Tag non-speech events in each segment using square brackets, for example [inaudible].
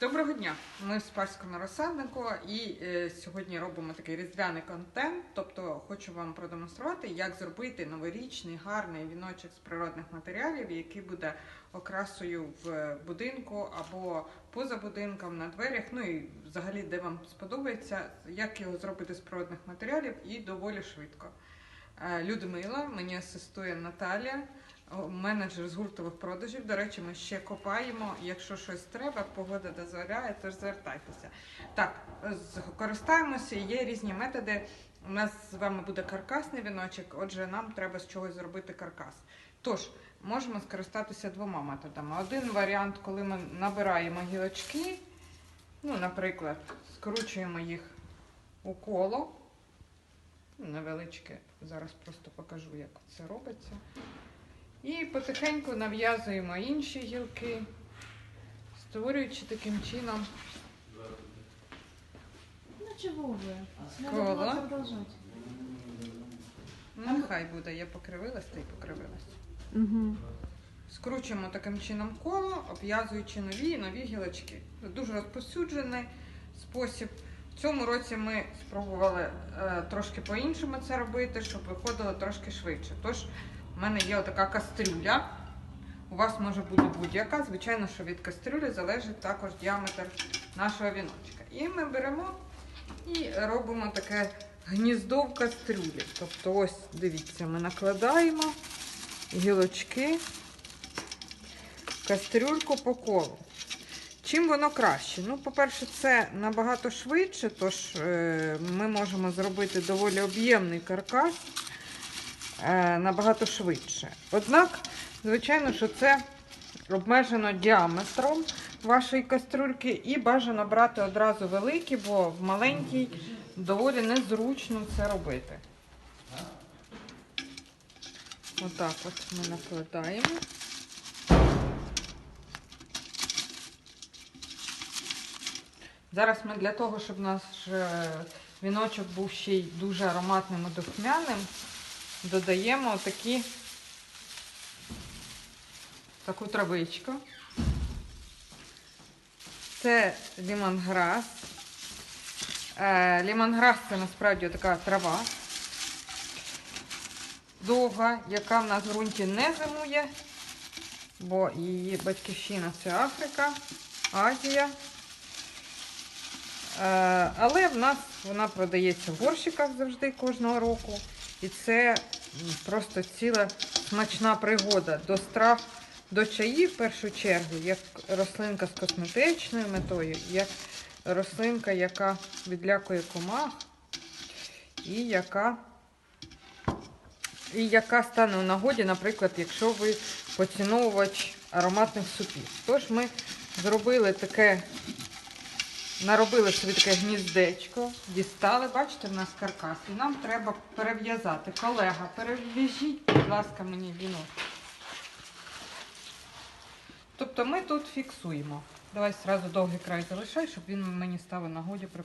Доброго дня! Ми в Спарському розсаднику і е, сьогодні робимо такий різдвяний контент. Тобто хочу вам продемонструвати, як зробити новорічний гарний віночок з природних матеріалів, який буде окрасою в будинку або поза будинком на дверях. Ну і взагалі, де вам сподобається, як його зробити з природних матеріалів і доволі швидко. Е, Людмила, мені асистує Наталія. Менеджер з гуртових продажів. До речі, ми ще копаємо. Якщо щось треба, погода дозволяє, тож звертайтеся. Так, користаємося, є різні методи. У нас з вами буде каркасний віночок, отже, нам треба з чогось зробити каркас. Тож, можемо скористатися двома методами. Один варіант, коли ми набираємо гілочки, ну, наприклад, скручуємо їх у коло. Невеличке, зараз просто покажу, як це робиться. І потихеньку нав'язуємо інші гілки, створюючи таким чином Ну чего вы? Надо Кола. продолжать. Ну, нехай буде, я покривилась та й покривилась. Угу. Скручуємо таким чином коло, обв'язуючи нові і нові гілочки. Це дуже розповсюджений спосіб. В цьому році ми спробували е, трошки по-іншому це робити, щоб виходило трошки швидше. Тож, в мене є отака кастрюля. У вас може бути будь-яка. Звичайно, що від кастрюлі залежить також діаметр нашого віночка. І ми беремо і робимо таке гніздо в кастрюлі. Тобто, ось дивіться, ми накладаємо гілочки кастрюльку по колу. Чим воно краще? Ну, по-перше, це набагато швидше, тож е, ми можемо зробити доволі об'ємний каркас набагато швидше. Однак, звичайно, що це обмежено діаметром вашої кастрюльки і бажано брати одразу великі, бо в маленькій доволі незручно це робити. Отак от ми накладаємо. Зараз ми для того, щоб наш е, віночок був ще й дуже ароматним і духмяним, додаємо такі, таку травичку. Це лімонграс. Е, Лімонграс це насправді така трава довга, яка в нас в ґрунті не зимує, бо її батьківщина це Африка, Азія. Е, Але в нас вона продається в горщиках завжди кожного року. І це просто ціла смачна пригода до страв, до чаїв в першу чергу, як рослинка з косметичною метою, як рослинка, яка відлякує комах, і яка, і яка стане у нагоді, наприклад, якщо ви поціновувач ароматних супів. Тож ми зробили таке Наробили собі таке гніздечко, дістали, бачите, в нас каркас. І нам треба перев'язати. Колега, перев'яжіть, будь ласка, мені вінок. Тобто ми тут фіксуємо. Давай зразу довгий край залишай, щоб він мені став у нагоді при.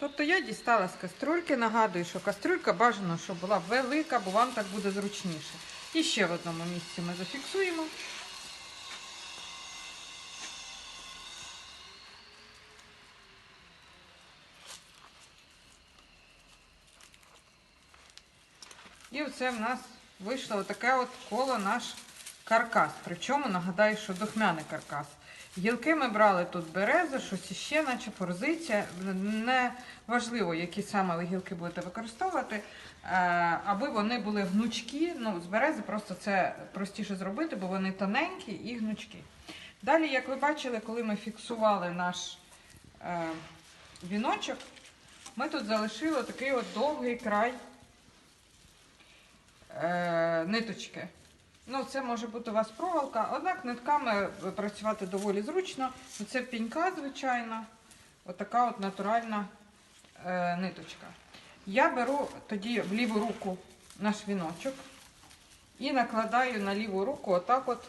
Тобто я дістала з каструльки, нагадую, що каструлька бажано, щоб була велика, бо вам так буде зручніше. І ще в одному місці ми зафіксуємо. І оце в нас вийшло отаке от коло наш каркас. Причому нагадаю, що духмяний каркас. Гілки ми брали тут берези, щось іще, наче форзиція. Не важливо, які саме ви гілки будете використовувати, е, аби вони були гнучкі. Ну, з берези просто це простіше зробити, бо вони тоненькі і гнучкі. Далі, як ви бачили, коли ми фіксували наш е, віночок, ми тут залишили такий от довгий край е, ниточки. Ну, це може бути у вас проволока, однак нитками працювати доволі зручно. Ну, Це пінька, звичайно, отака от натуральна е, ниточка. Я беру тоді в ліву руку наш віночок і накладаю на ліву руку отак от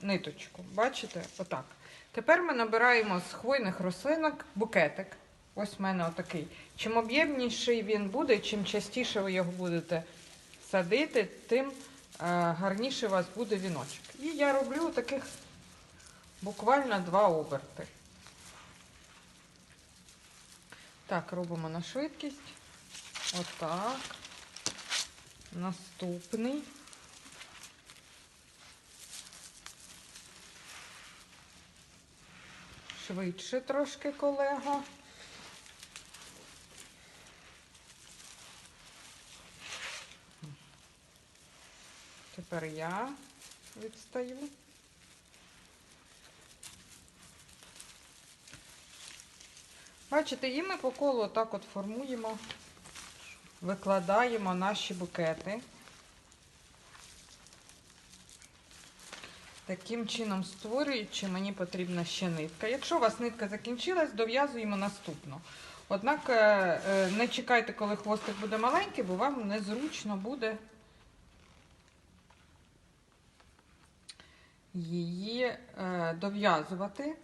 ниточку. Бачите? Отак. Тепер ми набираємо з хвойних рослинок букетик. Ось в мене отакий. Чим об'ємніший він буде, чим частіше ви його будете садити, тим гарніший у вас буде віночок. І я роблю таких буквально два оберти. Так, робимо на швидкість. Отак. Наступний. Швидше трошки, колега. Тепер я відстаю. Бачите, і ми по колу так от формуємо, викладаємо наші букети. Таким чином створюючи, мені потрібна ще нитка. Якщо у вас нитка закінчилась, дов'язуємо наступну. Однак е, е, не чекайте, коли хвостик буде маленький, бо вам незручно буде її е, дов'язувати.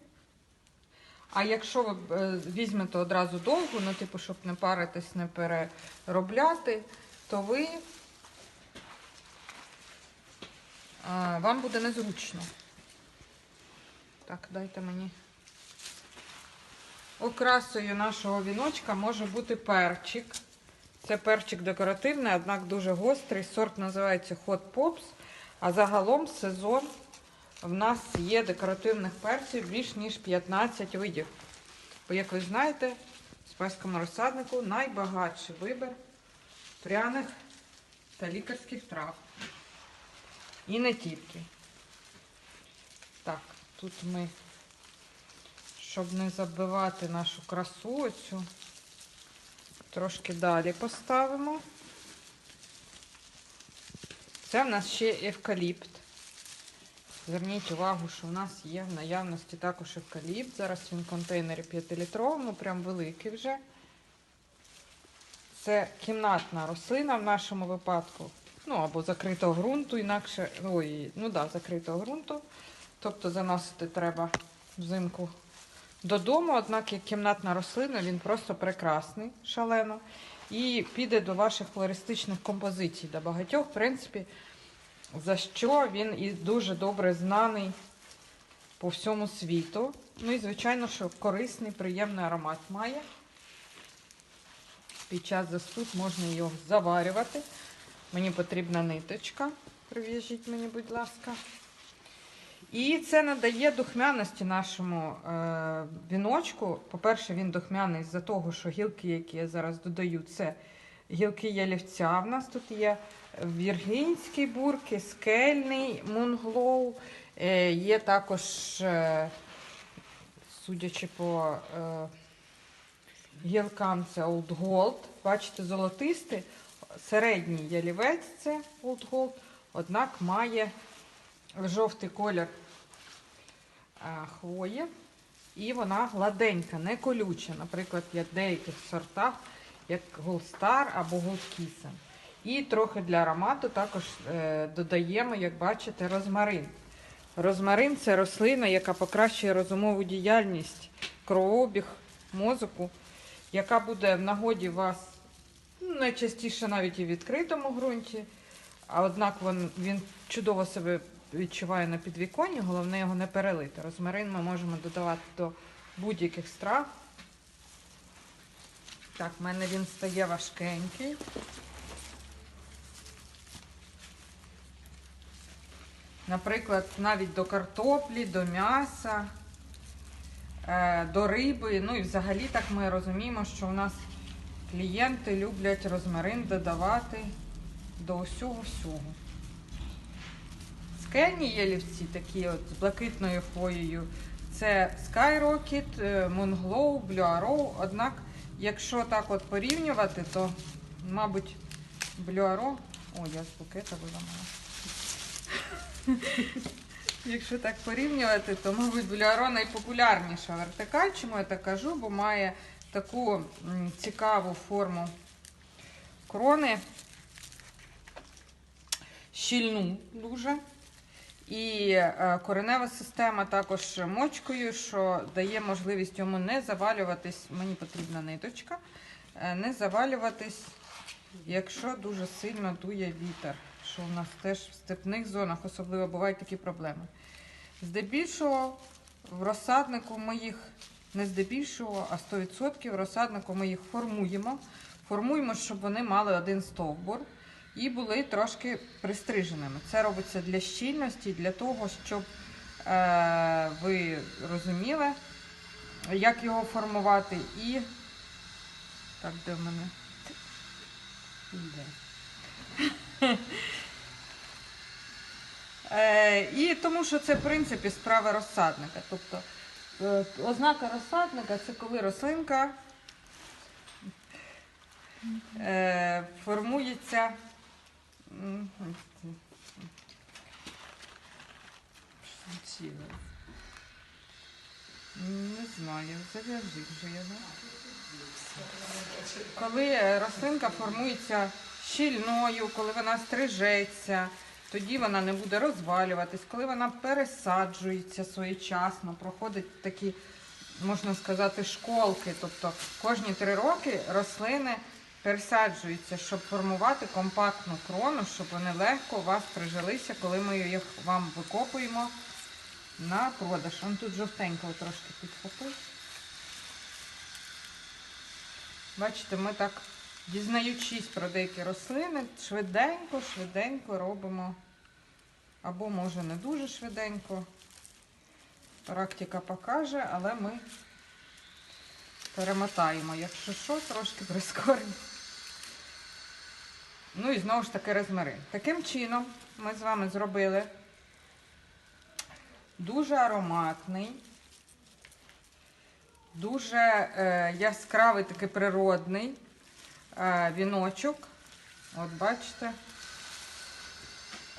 А якщо ви е, візьмете одразу довгу, ну, типу, щоб не паритись, не переробляти, то ви е, вам буде незручно. Так, дайте мені. Окрасою нашого віночка може бути перчик. Це перчик декоративний, однак дуже гострий. Сорт називається Hot Pops. А загалом сезон в нас є декоративних перців більш ніж 15 видів. Бо, як ви знаєте, в спаському розсаднику найбагатший вибір пряних та лікарських трав. І не тільки. Так, тут ми, щоб не забивати нашу красу оцю, трошки далі поставимо. Це в нас ще евкаліпт. Зверніть увагу, що в нас є в наявності також евкаліпт. Зараз він в контейнері 5-літровому, прям великий вже. Це кімнатна рослина в нашому випадку. Ну, або закритого ґрунту, інакше. Ой, ну да, закритого ґрунту. Тобто заносити треба взимку додому, однак як кімнатна рослина, він просто прекрасний, шалено. І піде до ваших флористичних композицій. До багатьох, в принципі, за що він і дуже добре знаний по всьому світу. Ну і, звичайно, що корисний, приємний аромат має. Під час застуд можна його заварювати. Мені потрібна ниточка. Прив'яжіть мені, будь ласка. І це надає духмяності нашому е, віночку. По-перше, він духмяний з-за того, що гілки, які я зараз додаю, це гілки ялівця. В нас тут є віргинський бурки, скельний, мунглоу. Е, є також, е, судячи по е, гілкам, це Old Gold. Бачите, золотистий. Середній ялівець це Old Gold, однак має жовтий колір хвої. І вона гладенька, не колюча. Наприклад, в деяких сортах, як Star або Kissen. І трохи для аромату також е, додаємо, як бачите, розмарин. Розмарин це рослина, яка покращує розумову діяльність, кровообіг мозку, яка буде в нагоді вас ну, найчастіше навіть і в відкритому ґрунті. А однак він, він чудово себе відчуває на підвіконні, головне його не перелити. Розмарин ми можемо додавати до будь-яких страв. Так, в мене він стає важкенький. Наприклад, навіть до картоплі, до м'яса, е, до риби. Ну і взагалі так ми розуміємо, що у нас клієнти люблять розмарин додавати до усього всього. Скельні ялівці, такі от з блакитною хвоєю, це Skyrocket, е, Moonglow, Blue Arrow. Однак, якщо так от порівнювати, то, мабуть, Arrow... О, я з букета виламала. Якщо так порівнювати, то, мабуть, Arrow найпопулярніша вертикаль. Чому я так кажу? Бо має таку цікаву форму крони, щільну дуже. І е, коренева система також мочкою, що дає можливість йому не завалюватись, мені потрібна ниточка, е, не завалюватись, якщо дуже сильно дує вітер, що у нас теж в степних зонах особливо бувають такі проблеми. Здебільшого в розсаднику ми їх не здебільшого, а 100% в розсаднику ми їх формуємо. Формуємо, щоб вони мали один стовбур і були трошки пристриженими. Це робиться для щільності, для того, щоб е, ви розуміли, як його формувати. І так, де в мене? Де? [laughs] Е, і тому що це, в принципі, справа розсадника. Тобто е, ознака розсадника це коли рослинка е, формується. М. Не знаю, зав'яжи вже його. Коли е, рослинка формується щільною, коли вона стрижеться, тоді вона не буде розвалюватись, коли вона пересаджується своєчасно, проходить такі, можна сказати, школки. Тобто кожні три роки рослини пересаджуються, щоб формувати компактну крону, щоб вони легко у вас прижилися, коли ми їх вам викопуємо на продаж. Он тут жовтенького трошки підхопив. Бачите, ми так, дізнаючись про деякі рослини, швиденько, швиденько робимо. Або може не дуже швиденько. Практика покаже, але ми перемотаємо, якщо що, трошки прискоримо. Ну і знову ж таки розмарин. Таким чином ми з вами зробили дуже ароматний, дуже е, яскравий такий природний е, віночок. От бачите.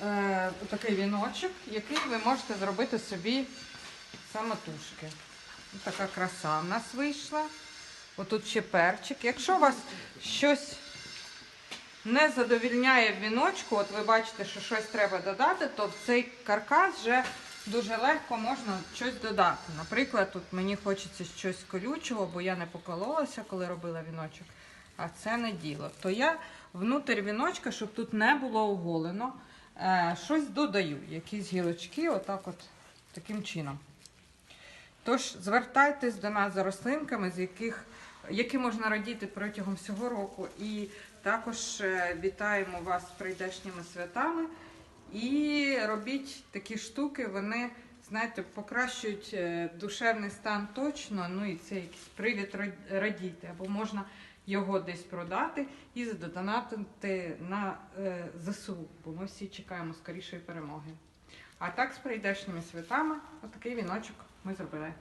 Е, такий віночок, який ви можете зробити собі самотужки. Ось така краса в нас вийшла. Отут ще перчик. Якщо у вас щось не задовільняє віночку, от ви бачите, що щось треба додати, то в цей каркас вже дуже легко можна щось додати. Наприклад, тут мені хочеться щось колючого, бо я не покололася, коли робила віночок, а це не діло. То я внутрі віночка, щоб тут не було оголено, е, щось додаю, якісь гілочки, отак от таким чином. Тож звертайтесь до нас за рослинками, з яких, які можна радіти протягом всього року. І також е, вітаємо вас з прийдешніми святами. І робіть такі штуки, вони, знаєте, покращують е, душевний стан точно. Ну і це якийсь привід ра- радіти. Або можна його десь продати і задонатити на е, ЗСУ, бо ми всі чекаємо скорішої перемоги. А так з прийдешніми святами, отакий віночок ми зробили.